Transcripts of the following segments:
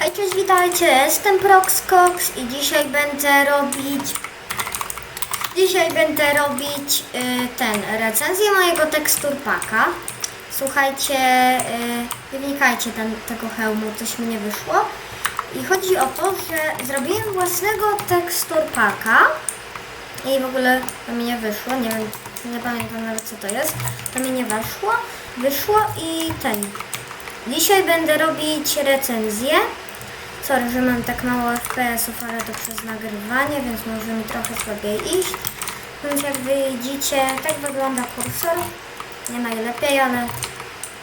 Hej, cześć, witajcie, jestem Proxcox i dzisiaj będę robić dzisiaj będę robić y, ten, recenzję mojego teksturpaka. Słuchajcie, y, wnikajcie ten, tego hełmu, coś mi nie wyszło. I chodzi o to, że zrobiłem własnego teksturpaka i w ogóle to mi nie wyszło, nie wiem, nie pamiętam nawet co to jest, to mi nie weszło, wyszło i ten. Dzisiaj będę robić recenzję. Sorry, że mam tak mało FPS-ów, ale to przez nagrywanie, więc może mi trochę słabiej iść. Więc jak widzicie, tak wygląda kursor. Nie najlepiej, ale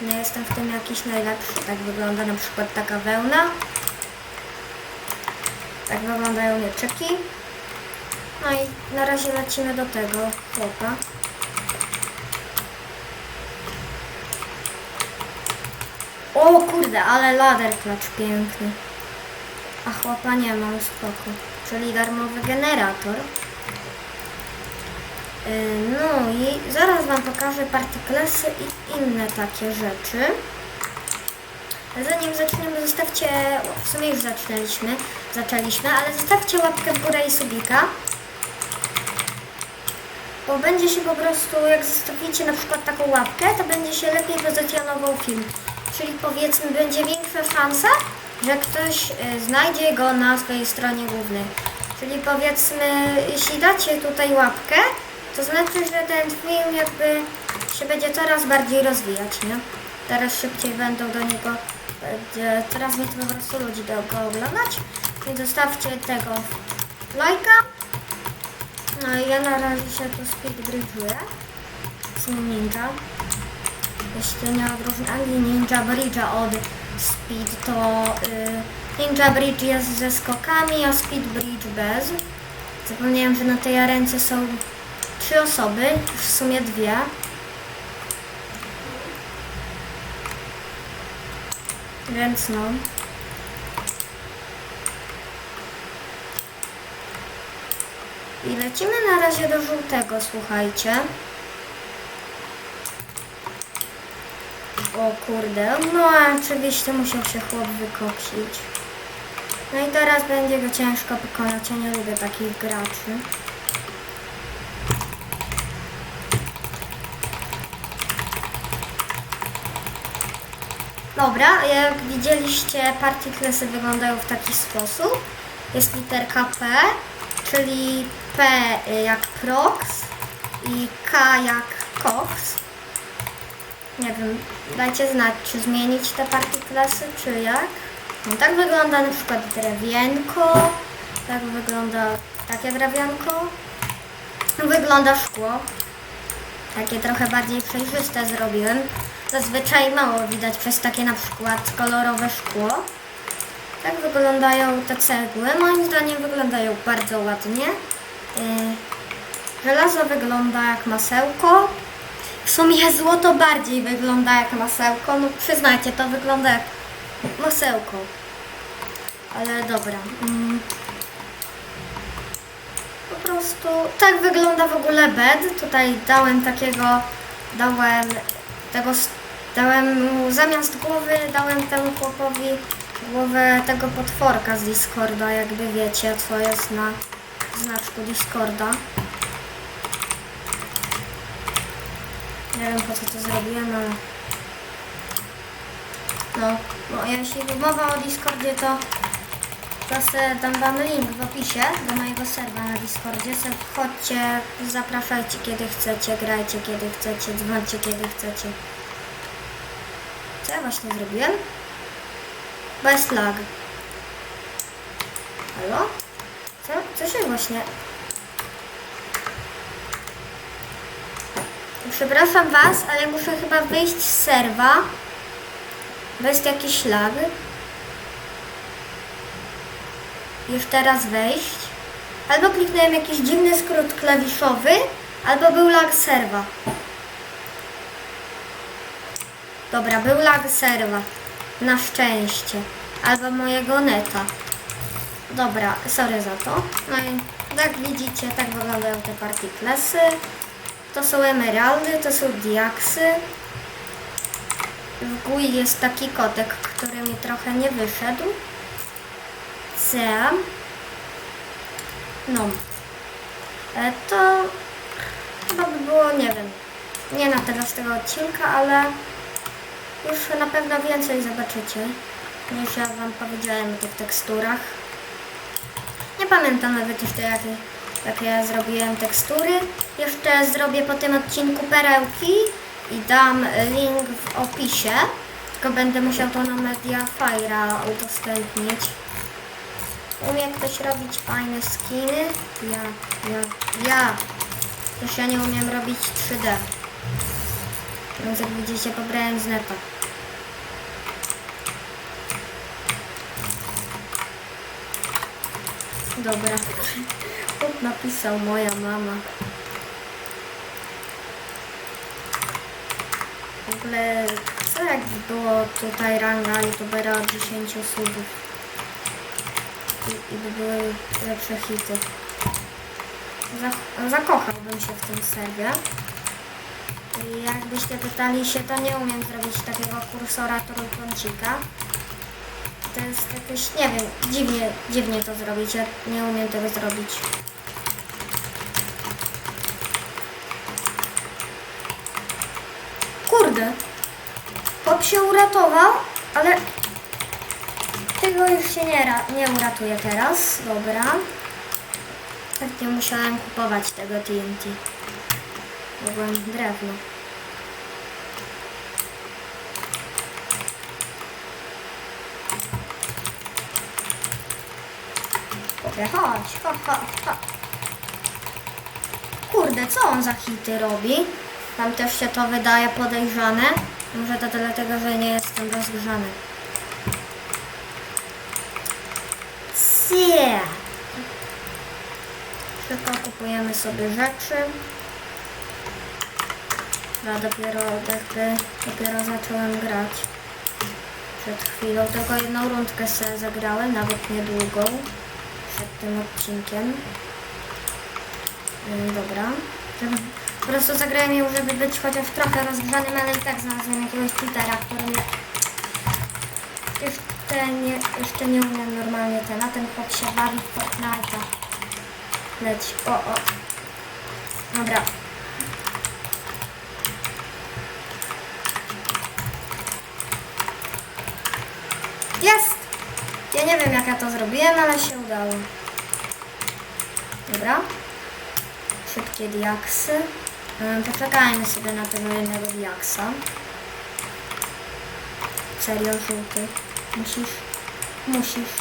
nie jestem w tym jakiś najlepszy. Tak wygląda na przykład taka wełna. Tak wyglądają mieczyki. No i na razie lecimy do tego chłopa. O kurde, ale lader klacz piękny. A chłopa nie mam spoko. Czyli darmowy generator. Yy, No i zaraz Wam pokażę partyklesy i inne takie rzeczy. Zanim zaczniemy, zostawcie, w sumie już zaczęliśmy, zaczęliśmy, ale zostawcie łapkę w górę i subika. Bo będzie się po prostu, jak zostawicie na przykład taką łapkę, to będzie się lepiej pozycjonował film. Czyli powiedzmy, będzie większa szansa, że ktoś y, znajdzie go na swojej stronie głównej. Czyli powiedzmy, jeśli dacie tutaj łapkę, to znaczy, że ten film jakby się będzie coraz bardziej rozwijać, nie? Teraz szybciej będą do niego, coraz więcej po prostu ludzi do go oglądać. Więc zostawcie tego lajka. No i ja na razie się tu speedbridge'uję z Ninja. Jeśli nie odróżnia Ninja Bridge'a od Speed, to y, Ninja Bridge jest ze skokami, a Speed Bridge bez. Zapomniałem, że na tej arence są trzy osoby, w sumie dwie. Więc no. I lecimy na razie do żółtego, słuchajcie. O kurde, no oczywiście musiał się chłop wykoksić. No i teraz będzie go ciężko pokonać, ja nie lubię takich graczy. Dobra, jak widzieliście, partiklesy wyglądają w taki sposób. Jest literka P, czyli P jak prox i K jak cox. Nie wiem, dajcie znać, czy zmienić te partiklesy, czy jak. No, tak wygląda na przykład drewienko, tak wygląda takie drewienko. Wygląda szkło. Takie trochę bardziej przejrzyste zrobiłem. Zazwyczaj mało widać przez takie na przykład kolorowe szkło. Tak wyglądają te cegły. Moim zdaniem wyglądają bardzo ładnie. Yy, Żelazo wygląda jak masełko. W sumie złoto bardziej wygląda jak masełko. No przyznajcie, to wygląda jak masełko. Ale dobra. Mm. Po prostu tak wygląda w ogóle bed. Tutaj dałem takiego, dałem tego, dałem zamiast głowy, dałem temu chłopowi głowę tego potworka z Discorda, jakby wiecie, co jest na znaczku Discorda. Nie wiem po co to zrobiłem, ale... No, no jeśli mowa o Discordzie, to Proszę, dam wam link w opisie do mojego serwa na Discordzie. Se Wchodźcie, zapraszajcie kiedy chcecie, grajcie kiedy chcecie, dzwońcie kiedy chcecie. Co ja właśnie zrobiłem? Bez lag. Halo? Co? Co się właśnie... Przepraszam was, ale muszę chyba wyjść z serwa. Bez jakiś lag. Już teraz wejść. Albo kliknąłem jakiś dziwny skrót klawiszowy, albo był lag serwa. Dobra, był lag serwa. Na szczęście. Albo mojego neta. Dobra, sorry za to. No i jak widzicie, tak wyglądają te partiklesy. To są emeraldy, to są diaksy. W GUI jest taki kotek, który mi trochę nie wyszedł. C. No. E, To chyba by było, nie wiem, nie na teraz tego odcinka, ale już na pewno więcej zobaczycie niż ja Wam powiedziałem o tych teksturach. Nie pamiętam nawet jeszcze jakie, jakie ja zrobiłem tekstury. Jeszcze zrobię po tym odcinku perełki i dam link w opisie. Tylko będę musiał to na Mediafire'a udostępnić. Umie ktoś robić fajne skiny? Ja, ja, ja. Też ja nie umiem robić 3D. Więc jak widzicie pobrałem z neta. Dobra. Napisał moja mama. W ogóle co jak było tutaj ranga youtubera od 10 subów i, i by były lepsze hity. Zak- zakochałbym się w tym serwie. I jakbyście pytali się, to nie umiem zrobić takiego kursora trójkącika. To jest jakieś, nie wiem, dziwnie, dziwnie to zrobić. Ja nie umiem tego zrobić. Kurde. Chłop się uratował, ale tego już się nie, nie uratuje teraz. Dobra. Tak nie musiałem kupować tego TNT. Mogłem drewno. Dobra, chodź, chodź, chodź, chodź. Kurde, co on za hity robi? Tam też się to wydaje podejrzane. Może to dlatego, że nie jestem rozgrzany. Sie. Szybko kupujemy sobie rzeczy. Ja dopiero jakby dopiero zacząłem grać. Przed chwilą tylko jedną rundkę sobie zagrałem, nawet niedługą. Przed tym odcinkiem. Yy, dobra. Po prostu zagrałem ją, żeby być chociaż trochę rozgrzanym, ale i tak znalazłem jakiegoś cheatera, który jeszcze nie, jeszcze nie umiem normalnie ten, a ten chłop się bawi w Fortnite'a. Leć, o, o. Dobra. Jest! Ja nie wiem jak ja to zrobiłem, ale się udało. Dobra. Szybkie diaksy. Ym, Poczekajmy sobie na tego jednego diaksa. Serio żółty. Musisz. Musisz.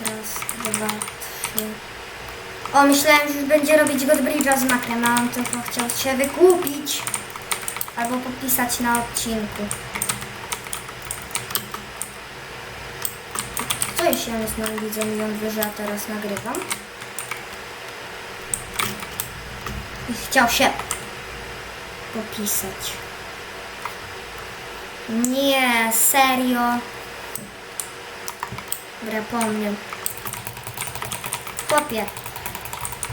Raz, dwa, trzy. O, myślałem, że już będzie robić Godbridge'a z makrem, a on tylko chciał się wykupić. Albo popisać na odcinku. Co jeśli on jest moim widzem i on wie, że ja teraz nagrywam? I chciał się popisać. Nie, serio. Dobra, po mnie.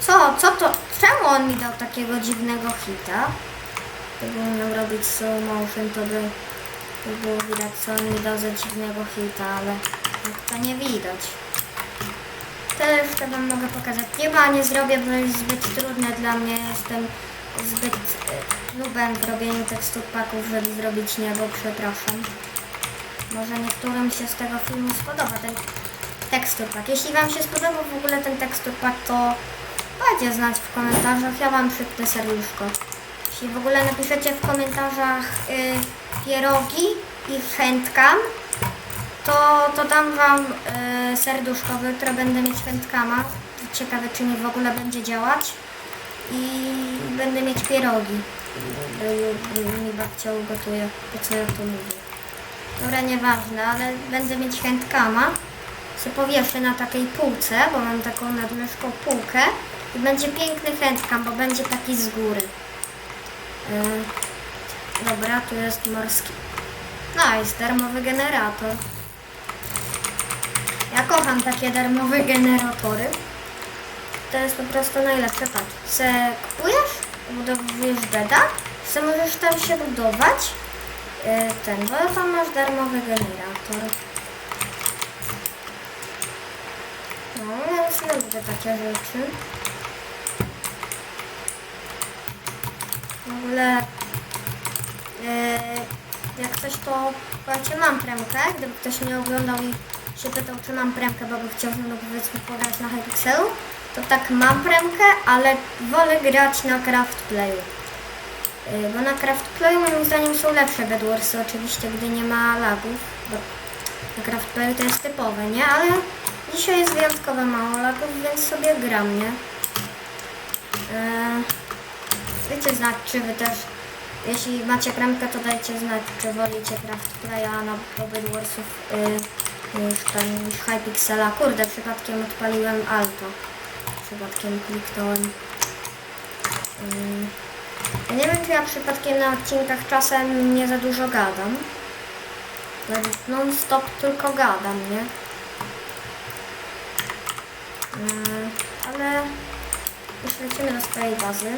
Co, co to? Czemu on mi dał takiego dziwnego hita? Gdybym miał robić slow motion, to by, by było widać, co on mi dał za dziwnego hita, ale jak to nie widać. To jeszcze wam mogę pokazać. Chyba nie zrobię, bo jest zbyt trudne dla mnie. Jestem zbyt y, nubem w robieniu tekstur paków, żeby zrobić niebo, przepraszam. Może niektórym się z tego filmu spodoba ten tekstur pak. Jeśli wam się spodobał w ogóle ten tekstur pak, to dajcie znać w komentarzach. Ja wam przypnę serduszko. Jeśli w ogóle napiszecie w komentarzach y, pierogi i chętkam, to, to dam wam y, serduszko, jutro będę mieć chętkama. Ciekawe, czy mi w ogóle będzie działać. I będę mieć pierogi. Bo mi babcia ugotuje, po co ja to mówię. Dobra, nieważne, ale będę mieć chętkama. Se powieszę na takiej półce, bo mam taką nad myszką półkę. I będzie piękny chętkam, bo będzie taki z góry. Y, dobra, tu jest morski. Nice, darmowy generator. Ja kocham takie darmowe generatory. To jest po prostu najlepsze. Patrz, se kupujesz, budowujesz beda, se możesz tam się budować. Yy, ten, bo tam masz darmowy generator. No, już lubię takie rzeczy. W ogóle, e, jak coś to, słuchajcie, mam premkę. Gdyby ktoś mnie oglądał i się pytał, czy mam premkę, bo by chciał ze mną powiedzmy pograć na Hypixelu, to tak mam premkę, ale wolę grać na Craftplayu. E, Bo na Craftplayu moim zdaniem są lepsze Bedwarsy, oczywiście, gdy nie ma lagów, bo na Craftplayu to jest typowe, nie? Ale dzisiaj jest wyjątkowo mało lagów, więc sobie gram, nie? Eee, Dajcie znać, czy wy też, jeśli macie premkę, to dajcie znać, czy wolicie Craftplaya na do Bedwarsów yy, niż ten, Hypixela. Kurde, przypadkiem odpaliłem Alto. Przypadkiem kliknąłem. Yy. Ja nie wiem, czy ja przypadkiem na odcinkach czasem nie za dużo gadam. Bo Non stop tylko gadam, nie? Yy, ale już lecimy do swojej bazy.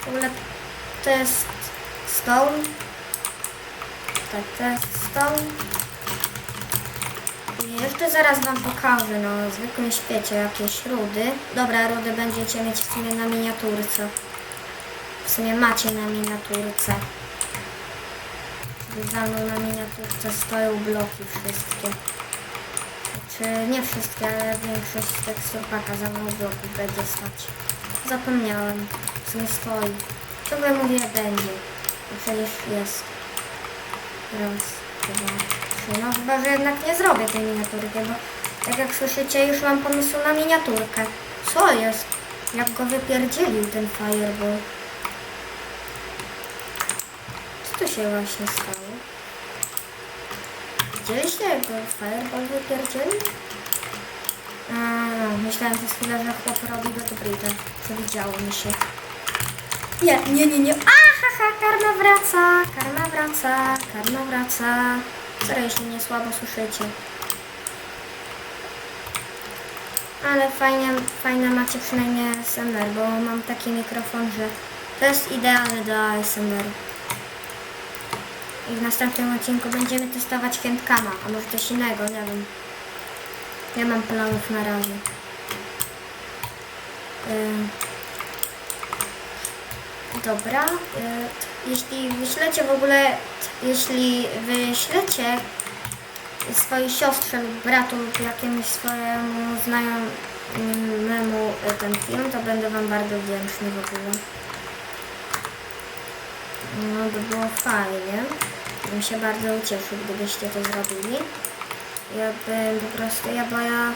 W ogóle to jest stone. Tak, to jest stone. Jeszcze zaraz wam pokażę na zwykłym świecie jakieś rudy. Dobra, rudy będziecie mieć w sumie na miniaturce. W sumie macie na miniaturce. Za mną na miniaturce stoją bloki wszystkie. Czy nie wszystkie, ale większość teksturpaka za mną bloków będzie stać. Zapomniałem. W sumie stoi. By mówię będzie? No przecież jest. Trzy. No chyba, że jednak nie zrobię tej miniaturki, bo tak jak słyszycie, już mam pomysł na miniaturkę. Co jest? Jak go wypierdzielił ten fireball? Co tu się właśnie stało? Widzieliście jak go fireball wypierdzielił? A, myślałem przez chwilę, że chłop robi go dobry, przewidziało mi się. Nie, nie, nie, nie. Ahaha, karma wraca, karma wraca, karma wraca. Sorry, jeśli mnie słabo słyszycie. Ale fajnie, fajne macie przynajmniej ASMR, bo mam taki mikrofon, że to jest idealny do ASMR. I w następnym odcinku będziemy testować Handcama, a może coś innego, nie wiem. Nie mam planów na razie. Ym. Dobra. y, Jeśli wyślecie w ogóle, jeśli wyślecie swojej siostrze lub bratu lub jakiemuś swojemu znajomemu y, ten film, to będę Wam bardzo wdzięczny w ogóle. No by było fajnie. Bym się bardzo ucieszył, gdybyście to zrobili. Ja bym po prostu, ja bo ja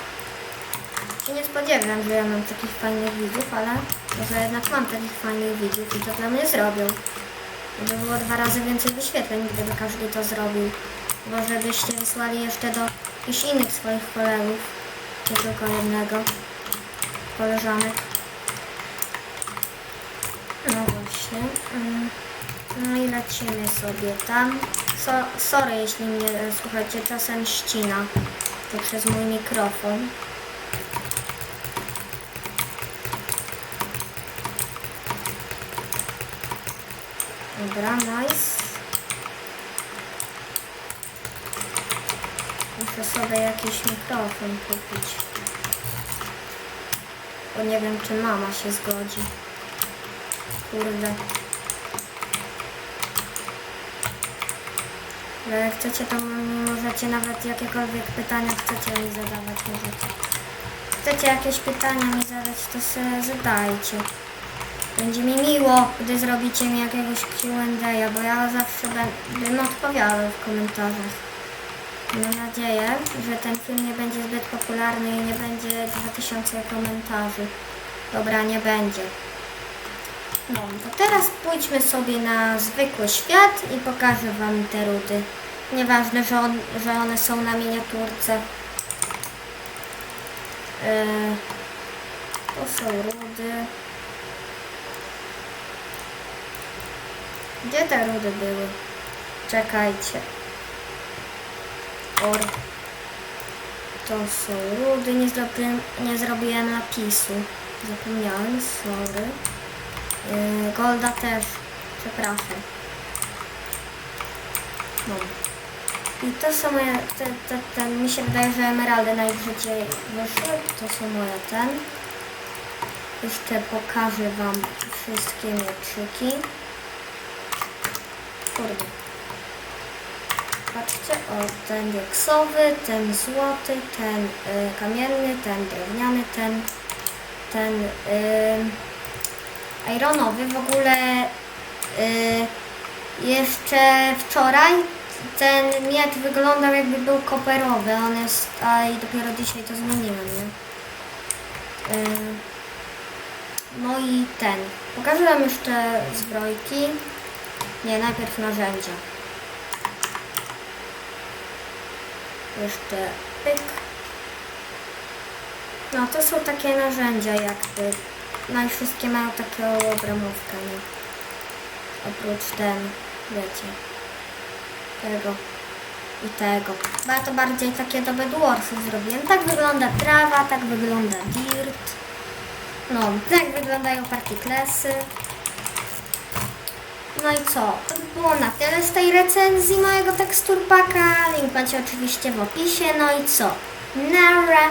się nie spodziewam, że ja mam takich fajnych widzów, ale może jednak mam takich fajnych widzów i to dla mnie zrobią. By było dwa razy więcej wyświetleń, gdyby każdy to zrobił. Bo żebyście wysłali jeszcze do jakichś innych swoich kolegów, nie tylko jednego koleżanek. No właśnie. mm. No i lecimy sobie tam. So, sorry, jeśli mnie e, słuchajcie, czasem ścina. To przez mój mikrofon. Dobra, nice. Muszę sobie jakiś mikrofon kupić. Bo nie wiem, czy mama się zgodzi. Kurde. Ale jak chcecie, to możecie nawet jakiekolwiek pytania chcecie mi zadawać. Możecie. Chcecie jakieś pytania mi zadać, to sobie zadajcie. Będzie mi miło, gdy zrobicie mi jakiegoś Q&A, bo ja zawsze będę odpowiadał w komentarzach. Mam nadzieję, że ten film nie będzie zbyt popularny i nie będzie 2000 komentarzy. Dobra, nie będzie. No, to teraz pójdźmy sobie na zwykły świat i pokażę Wam te rudy. Nieważne, że, on, że one są na miniaturce. Yy, to są rudy. Gdzie te rudy były? Czekajcie. Or. To są rudy. Nie zrobiłem, nie zrobiłem napisu. Zapomniałem, sorry. Yy, Golda też. Przepraszam. No. I to są moje, te, te, ten, mi się wydaje, że emeraldy najbrzydziej wyszły. To są moje ten. Jeszcze pokażę Wam wszystkie mieczyki. Kurde. Patrzcie, o ten dioksowy, ten złoty, ten y, kamienny, ten drewniany, ten, ten y, ironowy. W ogóle y, jeszcze wczoraj ten miecz wyglądał jakby był koperowy, on jest, a i dopiero dzisiaj to zmieniłem, nie? Y, no i ten. Pokażę Wam jeszcze zbrojki. Nie, najpierw narzędzia. Jeszcze pyk. No to są takie narzędzia jakby. No i wszystkie mają taką obramówkę, nie? Oprócz ten, wiecie, tego i tego. Bo ja to bardziej takie do bedwarsów zrobiłem. Tak wygląda trawa, tak wygląda dirt. No, tak wyglądają partyklesy. No i co? To by było na tyle z tej recenzji mojego teksturpaka. Link macie oczywiście w opisie. No i co? Nara!